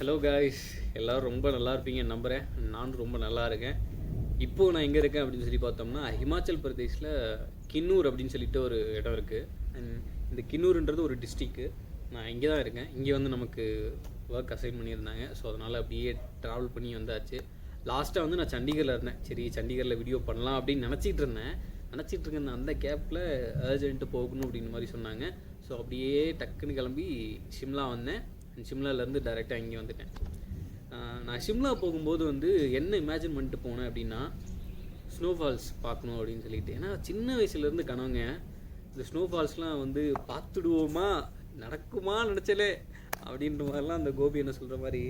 Hello guys எல்லோரும் ரொம்ப நல்லா இருப்பீங்க நம்புகிறேன் நானும் ரொம்ப நல்லா இருக்கேன். இப்போது நான் எங்கே இருக்கேன் அப்படின்னு சொல்லி பார்த்தோம்னா ஹிமாச்சல் பிரதேஷில் கின்னூர் அப்படின்னு சொல்லிட்டு ஒரு இடம் இருக்குது அண்ட் இந்த கின்னூருன்றது ஒரு டிஸ்ட்ரிக்கு நான் இங்கே தான் இருக்கேன். இங்கே வந்து நமக்கு ஒர்க் அசைன் பண்ணியிருந்தாங்க. ஸோ அதனால் அப்படியே ட்ராவல் பண்ணி வந்தாச்சு. லாஸ்ட்டாக வந்து நான் சண்டிகரில் இருந்தேன். சரி சண்டிகரில் வீடியோ பண்ணலாம் அப்படின்னு நினச்சிட்டு இருந்தேன். நினச்சிட்டு இருந்த அந்த கேப்பில் அர்ஜென்ட்டு போகணும் அப்படின்னு மாதிரி சொன்னாங்க. ஸோ அப்படியே டக்குன்னு கிளம்பி ஷிம்லா வந்தேன். சிம்லாலேருந்து டேரெக்டாக இங்கே வந்துட்டேன். நான் ஷிம்லா போகும்போது வந்து என்ன இமேஜின் பண்ணிட்டு போனேன் அப்படின்னா ஸ்னோஃபால்ஸ் பார்க்கணும் அப்படின்னு சொல்லிட்டு. ஏன்னா சின்ன வயசுலேருந்து கனவுங்க இந்த ஸ்னோஃபால்ஸ்லாம் வந்து பார்த்துடுவோமா நடக்குமா நினச்சலே அப்படின்ற மாதிரிலாம் அந்த கோபி என்ன சொல்கிற மாதிரி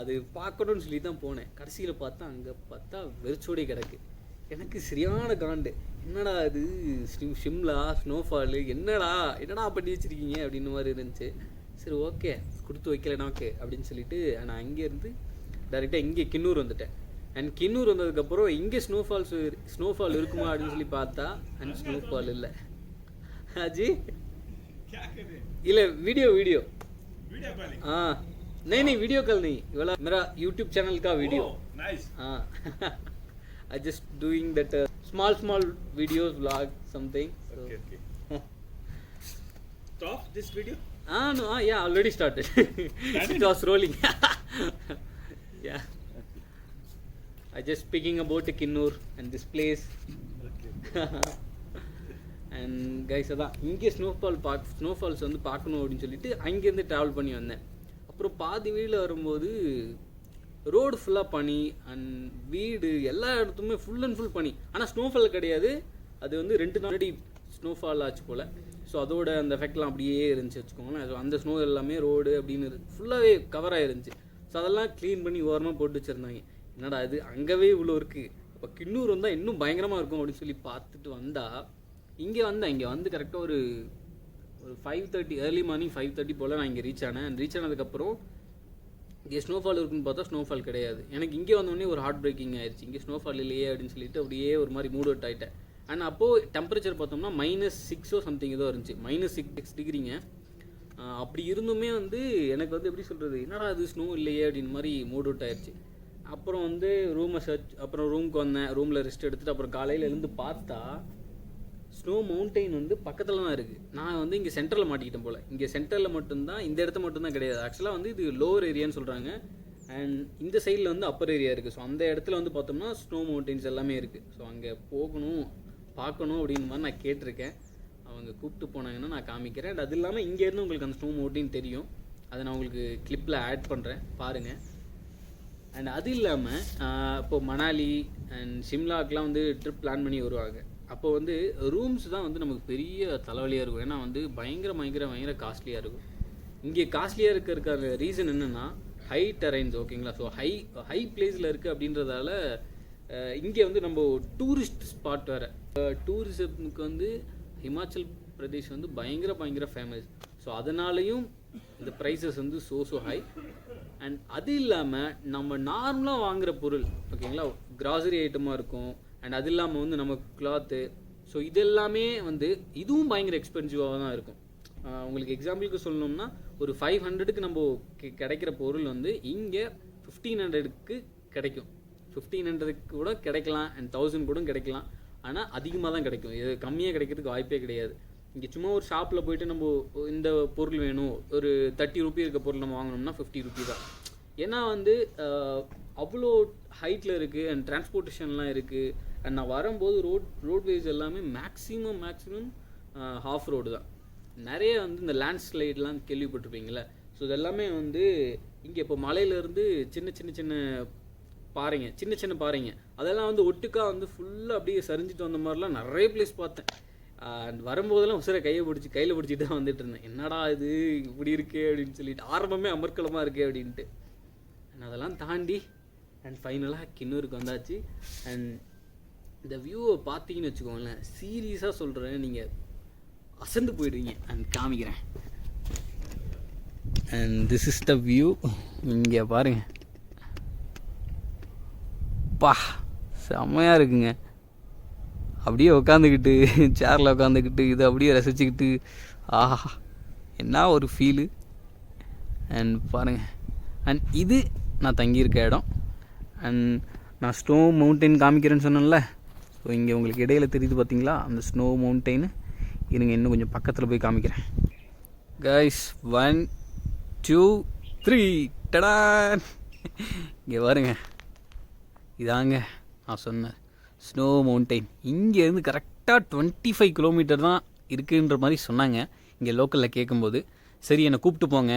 அது பார்க்கணும்னு சொல்லி தான் போனேன். கடைசியில் பார்த்தா அங்கே பார்த்தா வெறிச்சோடி கிடக்கு. எனக்கு சரியான காண்டு. என்னடா இது ஷிம்லா ஸ்னோஃபாலு என்னடா என்னடா பண்ணி வச்சிருக்கீங்க அப்படின்னு மாதிரி இருந்துச்சு. சரி ஓகே கொடுத்து வைக்கல நமக்கு அப்படின்னு சொல்லிட்டு நான் அங்கேருந்து டேரெக்டாக இங்கே கிண்ணூர் வந்துட்டேன். அண்ட் கிண்ணூர் வந்ததுக்கப்புறம் இங்கே ஸ்னோஃபால்ஸ் ஸ்னோஃபால் இருக்குமா அப்படின்னு சொல்லி பார்த்தா அண்ட் ஸ்னோஃபால் இல்லை. அஜி இல்லை வீடியோ வீடியோ ஆ. नहीं नहीं वीडियो कल नहीं वाला யூடியூப் சேனலுக்கா வீடியோ का I just doing that small small videos small videos vlog something okay okay stop Ah no, ah, yeah, already started. it was rolling. yeah. I just speaking about Kinnur and this place. And guys அதான் இங்கே snowfall park snowfalls வந்து பார்க்கணும் அப்படின்னு சொல்லிட்டு அங்கேருந்து travel பண்ணி வந்தேன் அப்புறம் பாதி வீடில் வரும்போது ரோடு ஃபுல்லாக பனி அண்ட் வீடு எல்லா இடத்துமே ஃபுல் அண்ட் ஃபுல் பனி ஆனால் ஸ்னோஃபால் கிடையாது அது வந்து ரெண்டு நாள் ஸ்னோஃபால் ஆச்சு போல் ஸோ அதோட அந்த எஃபெக்ட்லாம் அப்படியே இருந்துச்சு வச்சுக்கோங்களேன். ஸோ அந்த ஸ்னோ எல்லாமே ரோடு அப்படின்னு ஃபுல்லாகவே கவர் ஆயிருந்துச்சு. ஸோ அதெல்லாம் க்ளீன் பண்ணி ஓரமாக போட்டு வச்சுருந்தாங்க. என்னடா இது? அங்கவே இவ்வளோ இருக்குது அப்போ கிண்ணூர் வந்தால் இன்னும் பயங்கரமாக இருக்கும் அப்படின்னு சொல்லி பார்த்துட்டு வந்தால் இங்கே வந்தேன் இங்கே வந்து கரெக்டாக ஒரு ஒரு five thirty early morning five thirty போல் நான் இங்கே ரீச் ஆனேன். ரீச் ஆனதுக்கப்புறம் இங்கே ஸ்னோஃபால் இருக்குன்னு பார்த்தா ஸ்னோஃபால் கிடையாது. எனக்கு இங்கே வந்தோடனே ஒரு ஹார்ட் பிரேக்கிங் ஆயிடுச்சு இங்கே ஸ்னோஃபால் இல்லையே அப்படின்னு சொல்லிட்டு அப்படியே ஒரு மாதிரி மூட் அவுட் ஆகிட்டேன் அண்ட் அப்போது டெம்பரேச்சர் பார்த்தோம்னா மைனஸ் சிக்ஸோ சம்திங் ஏதோ இருந்துச்சு. மைனஸ் சிக்ஸ் சிக்ஸ் டிகிரிங்க அப்படி இருந்துமே வந்து எனக்கு வந்து எப்படி சொல்கிறது என்னடா அது ஸ்னோ இல்லையே அப்படின்னு மாதிரி மூட் அவுட் ஆயிடுச்சு அப்புறம் வந்து ரூமை சர்ச் அப்புறம் ரூமுக்கு வந்தேன். ரூமில் ரெஸ்ட் எடுத்துகிட்டு அப்புறம் காலையில் எழுந்து பார்த்தா ஸ்னோ மவுண்டெயின் வந்து பக்கத்தில் தான் இருக்குது நான் வந்து இங்கே சென்டரில் மாட்டிக்கிட்டேன் போல். இங்கே சென்டரில் மட்டும்தான் இந்த இடத்த மட்டும்தான் கிடையாது. ஆக்சுவலாக வந்து இது லோவர் ஏரியான்னு சொல்கிறாங்க அண்ட் இந்த சைடில் வந்து அப்பர் ஏரியா இருக்குது ஸோ அந்த இடத்துல வந்து பார்த்தோம்னா ஸ்னோ மவுண்டெயின்ஸ் எல்லாமே இருக்குது ஸோ அங்கே போகணும். பார்க்கணும் அப்படின்னு மாதிரி நான் கேட்டிருக்கேன். அவங்க கூப்பிட்டு போனாங்கன்னா நான் காமிக்கிறேன். அது இல்லாமல் இங்கேருந்து உங்களுக்கு அந்த ஸ்னோ மோட்டின்னு தெரியும். அதை நான் உங்களுக்கு கிளிப்பில் ஆட் பண்ணுறேன் பாருங்கள் அண்ட் அது இல்லாமல் இப்போது மணாலி அண்ட் சிம்லாக்கெலாம் வந்து ட்ரிப் பிளான் பண்ணி வருவாங்க. அப்போ வந்து ரூம்ஸ் தான் வந்து நமக்கு பெரிய தலைவலியாக இருக்கும். ஏன்னா வந்து பயங்கர பயங்கர பயங்கர காஸ்ட்லியாக இருக்கும். இங்கே காஸ்ட்லியாக இருக்கிறதுக்கான ரீசன் என்னென்னா ஹை டெரைன்ஸ் ஓகேங்களா ஸோ ஹை ஹை பிளேஸில் இருக்குது அப்படின்றதால இங்கே வந்து நம்ம டூரிஸ்ட் ஸ்பாட் வேறு. டூரிசமுக்கு வந்து ஹிமாச்சல் பிரதேஷ் வந்து பயங்கர பயங்கர ஃபேமஸ் ஸோ அதனாலையும் இந்த ப்ரைஸஸ் வந்து ஸோ ஸோ ஹை அண்ட் அது இல்லாமல் நம்ம நார்மலாக வாங்குகிற பொருள் ஓகேங்களா கிராசரி ஐட்டமாக இருக்கும். அண்ட் அது இல்லாமல் வந்து நம்ம கிளாத்து ஸோ இதெல்லாமே வந்து இதுவும் பயங்கர எக்ஸ்பென்சிவாக தான் இருக்கும். உங்களுக்கு எக்ஸாம்பிளுக்கு சொல்லணும்னா ஒரு ஃபைவ் ஹண்ட்ரடுக்கு நம்ம கிடைக்கிற பொருள் வந்து இங்கே ஃபிஃப்டீன் ஹண்ட்ரடுக்கு கிடைக்கும். ஃபிஃப்டீன் ஹண்ட்ரடுக்கு கூட கிடைக்கலாம் அண்ட் தௌசண்ட் கூட கிடைக்கலாம். ஆனால் அதிகமாக தான் கிடைக்கும். இது கம்மியாக கிடைக்கிறதுக்கு வாய்ப்பே கிடையாது. இங்கே சும்மா ஒரு ஷாப்பில் போயிட்டு நம்ம இந்த பொருள் வேணும். ஒரு தேர்ட்டி ருபி இருக்க பொருள் நம்ம வாங்கினோம்னா ஃபிஃப்டி ருபி தான். ஏன்னா வந்து அவ்வளோ ஹைட்டில் இருக்குது அண்ட் டிரான்ஸ்போர்ட்டேஷன்லாம் இருக்குது அண்ட் நான் வரும்போது ரோட் ரோட்வேஸ் எல்லாமே மேக்ஸிமம் மேக்ஸிமம் ஹாஃப் ரோடு தான். நிறைய வந்து இந்த லேண்ட்ஸ்லைட்லாம் கேள்விப்பட்டிருப்பீங்களே ஸோ இதெல்லாமே வந்து இங்கே இப்போ மலையிலேருந்து சின்ன சின்ன சின்ன பாருங்க சின்ன சின்ன பாருங்க. அதெல்லாம் வந்து ஒட்டுக்கா வந்து ஃபுல்லாக அப்படியே சரிஞ்சிட்டு வந்த மாதிரிலாம் நிறைய பிளேஸ் பார்த்தேன். அண்ட் வரும்போதெல்லாம் உசுரை கையை பிடிச்சி கையில் பிடிச்சிட்டு தான் வந்துட்டு இருந்தேன். என்னடா இது இப்படி இருக்கே அப்படின்னு சொல்லிட்டு ஆரம்பமே அமர்க்கலமாக இருக்கே அப்படின்ட்டு. அண்ட் அதெல்லாம் தாண்டி அண்ட் ஃபைனலாக கிண்ணூருக்கு வந்தாச்சு. அண்ட் இந்த வியூவை பார்த்தீங்கன்னு வச்சுக்கோங்களேன் சீரியஸாக சொல்கிறேன் நீங்கள் அசந்து போயிடுவீங்க. அண்ட் காமிக்கிறேன். And this is the view இங்கே பாருங்கள் அப்பா செம்மையாக இருக்குங்க. அப்படியே உட்காந்துக்கிட்டு சேரில் உட்காந்துக்கிட்டு இதை அப்படியே ரசிச்சுக்கிட்டு ஆஹா என்ன ஒரு ஃபீலு அண்ட் பாருங்கள் அண்ட் இது நான் தங்கியிருக்க இடம். அண்ட் நான் ஸ்னோ மவுண்டைன் காமிக்கிறேன்னு சொன்னேன்ல. ஸோ இங்கே உங்களுக்கு இடையில தெரியுது பார்த்தீங்களா அந்த ஸ்னோ மவுண்டெயின் இருங்க இன்னும் கொஞ்சம் பக்கத்தில் போய் காமிக்கிறேன். கைஸ் ஒன் டூ த்ரீ டடா இங்கே பாருங்க. இதாங்க நான் சொன்னேன் ஸ்னோ மவுண்டைன் இங்கேருந்து கரெக்டாக டுவெண்ட்டி ஃபைவ் கிலோமீட்டர் தான் இருக்குன்ற மாதிரி சொன்னாங்க. இங்கே லோக்கலில் கேட்கும்போது சரி என்னை கூப்பிட்டு போங்க.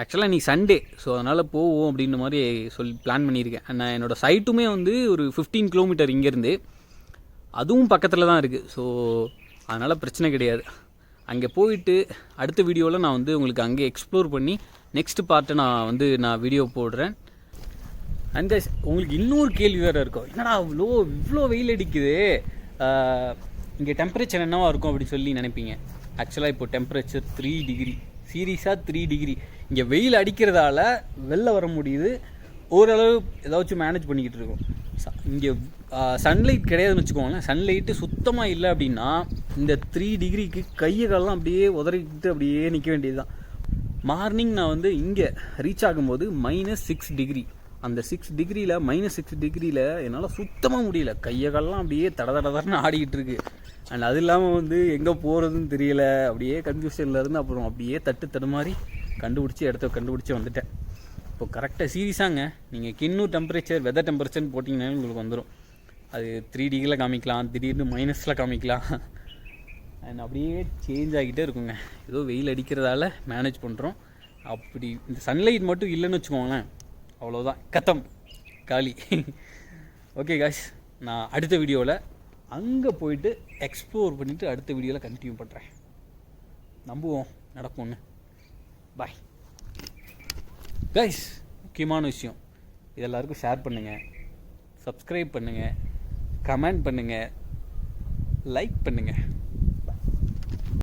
ஆக்சுவலாக நீ சண்டே ஸோ அதனால் போவோம் அப்படின்ற மாதிரி சொல்லி பிளான் பண்ணியிருக்கேன். நான் என்னோடய சைட்டுமே வந்து ஒரு ஃபிஃப்டீன் கிலோமீட்டர் இங்கேருந்து. அதுவும் பக்கத்தில் தான் இருக்குது ஸோ அதனால் பிரச்சனை கிடையாது. அங்கே போயிட்டு அடுத்த வீடியோவில் நான் வந்து உங்களுக்கு அங்கே எக்ஸ்ப்ளோர் பண்ணி நெக்ஸ்ட் பார்ட்டை நான் வந்து நான் வீடியோ போடுறேன். அண்ட் கைஸ் உங்களுக்கு இன்னொரு கேள்வி வேறு இருக்கும். என்னடா அவ்வளோ இவ்வளோ வெயில் அடிக்குது? இங்கே டெம்பரேச்சர் என்னவா இருக்கும்? அப்படின்னு சொல்லி நினைப்பீங்க. ஆக்சுவலாக இப்போ டெம்பரேச்சர் த்ரீ டிகிரி சீரியஸாக த்ரீ டிகிரி இங்கே வெயில் அடிக்கிறதால வெளில வர முடியுது. ஓரளவு ஏதாச்சும் மேனேஜ் பண்ணிக்கிட்டு இருக்கோம். இங்கே சன்லைட் கிடையாதுன்னு வச்சுக்கோங்களேன். சன்லைட்டு சுத்தமாக இல்லை அப்படின்னா இந்த த்ரீ டிகிரிக்கு கையை காலெல்லாம் அப்படியே உதறிக்கிட்டு அப்படியே நிற்க வேண்டியது தான் மார்னிங் நான் வந்து இங்கே ரீச் ஆகும்போது மைனஸ் சிக்ஸ் டிகிரி அந்த சிக்ஸ் டிகிரியில் மைனஸ் சிக்ஸ் டிகிரியில் என்னால் சுத்தமாக முடியல. கையை அப்படியே தட தட தடன்னு ஆடிக்கிட்டு இருக்கு. அண்ட் அது இல்லாமல் வந்து எங்கே போகிறதுன்னு தெரியல. அப்படியே கன்ஃபியூஷனில் இருந்து அப்புறம் அப்படியே தட்டு தடுமாறி கண்டுபிடிச்சி இடத்த கண்டுபிடிச்சி வந்துட்டேன். இப்போ கரெக்டாக சீரியஸாங்க நீங்கள் கிண்ணூர் டெம்பரேச்சர் வெதர் டெம்பரேச்சர்னு போட்டிங்கனாலும் உங்களுக்கு வந்துடும் அது த்ரீ டிகிரியில் காமிக்கலாம். திடீர்னு மைனஸில் காமிக்கலாம். அண்ட் அப்படியே சேஞ்ச் ஆகிட்டே இருக்குங்க. ஏதோ வெயில் அடிக்கிறதால மேனேஜ் பண்ணுறோம் அப்படி இந்த சன்லைட் மட்டும் இல்லைன்னு வச்சுக்கோங்களேன். அவ்வளோதான் கத்தம் காலி. ஓகே காய்ஸ் நான் அடுத்த வீடியோவில் அங்கே போயிட்டு எக்ஸ்ப்ளோர் பண்ணிவிட்டு அடுத்த வீடியோவில் கண்டினியூ பண்ணுறேன் நம்புவோம் நடக்கும்னு. பாய் கைஸ் முக்கியமான விஷயம். இது எல்லாருக்கும் ஷேர் பண்ணுங்கள் சப்ஸ்கிரைப் பண்ணுங்கள் கமெண்ட் பண்ணுங்கள் லைக் பண்ணுங்கள்